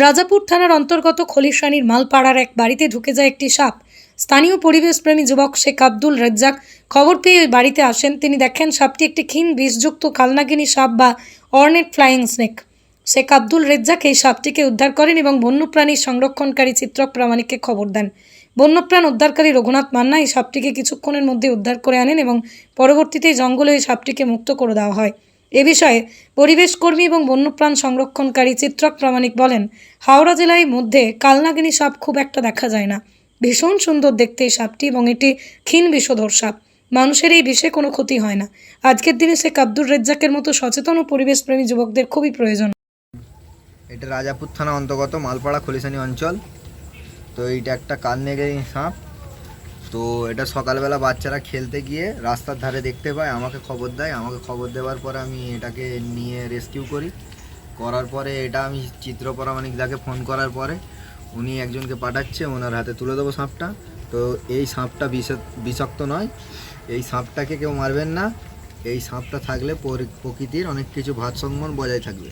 রাজাপুর থানার অন্তর্গত খলিশানির মালপাড়ার এক বাড়িতে ঢুকে যায় একটি সাপ। স্থানীয় পরিবেশপ্রেমী যুবক শেখ আব্দুল রেজ্জাক খবর পেয়ে ওই বাড়িতে আসেন। তিনি দেখেন সাপটি একটি ক্ষীণ বিষযুক্ত কালনাগিনী সাপ বা ornate flying snake. Sheikh Abdul Rezzak এই সাপটিকে উদ্ধার করেন এবং বন্যপ্রাণী সংরক্ষণকারী চিত্রক প্রামাণিককে খবর দেন। বন্যপ্রাণ উদ্ধারকারী রঘুনাথ মান্না এই সাপটিকে কিছুক্ষণের মধ্যে উদ্ধার করে আনেন এবং পরবর্তীতে জঙ্গলে এই সাপটিকে মুক্ত করে দেওয়া হয়। এ বিষয়ে পরিবেশ কর্মী এবং বন্যপ্রাণ সংরক্ষণকারী চিত্রক প্রামাণিক বলেন, হাওড়া জেলায় মধ্যে কালনাগিনী সাপ খুব একটা দেখা যায় না। ভীষণ সুন্দর দেখতে এই সাপটি এবং এটি ক্ষীণ বিষধর সাপ। মানুষের এই বিষে কোনো ক্ষতি হয় না। আজকের দিনে শেখ আব্দুর রেজ্জাকের মতো সচেতন ও পরিবেশপ্রেমী যুবকদের খুবই প্রয়োজন। এটা রাজাপুর থানা অন্তর্গত মালপাড়া খলিশানি অঞ্চল। তো এইটা একটা কালনেগেরি সাপ। তো এটা সকালবেলা বাচ্চারা খেলতে গিয়ে রাস্তার ধারে দেখতে পায়, আমাকে খবর দেয়। আমাকে খবর দেওয়ার পরে আমি এটাকে নিয়ে রেস্কিউ করি। করার পরে এটা আমি চিত্র পরামানিকদাকে ফোন করার পরে উনি একজনকে পাঠাচ্ছে, ওনার হাতে তুলে দেবো সাপটা। তো এই সাপটা বিষ- বিষাক্ত নয়। এই সাপটাকে কেউ মারবেন না। এই সাপটা থাকলে প্রকৃতির অনেক কিছু ভারসাম্য বজায় থাকবে।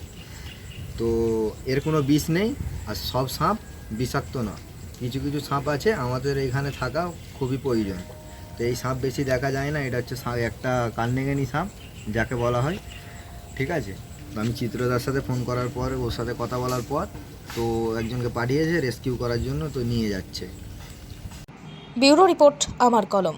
তো এর কোনো বিষ নেই, আর সব সাপ বিষাক্ত না কিছু কিছু সাপ আছে, আমাদের এখানে থাকা খুবই প্রয়োজন। তো এই সাপ বেশি দেখা যায় না, এটা হচ্ছে একটা কালনেগেনি সাপ, যাকে বলা হয়। ঠিক আছে? তো আমি চিত্রদার সাথে ফোন করার পর, ওর সাথে কথা বলার পর, তো একজনকে পাঠিয়েছে রেস্কিউ করার জন্য, তো নিয়ে যাচ্ছে। ব্যুরো রিপোর্ট, আমার কলম।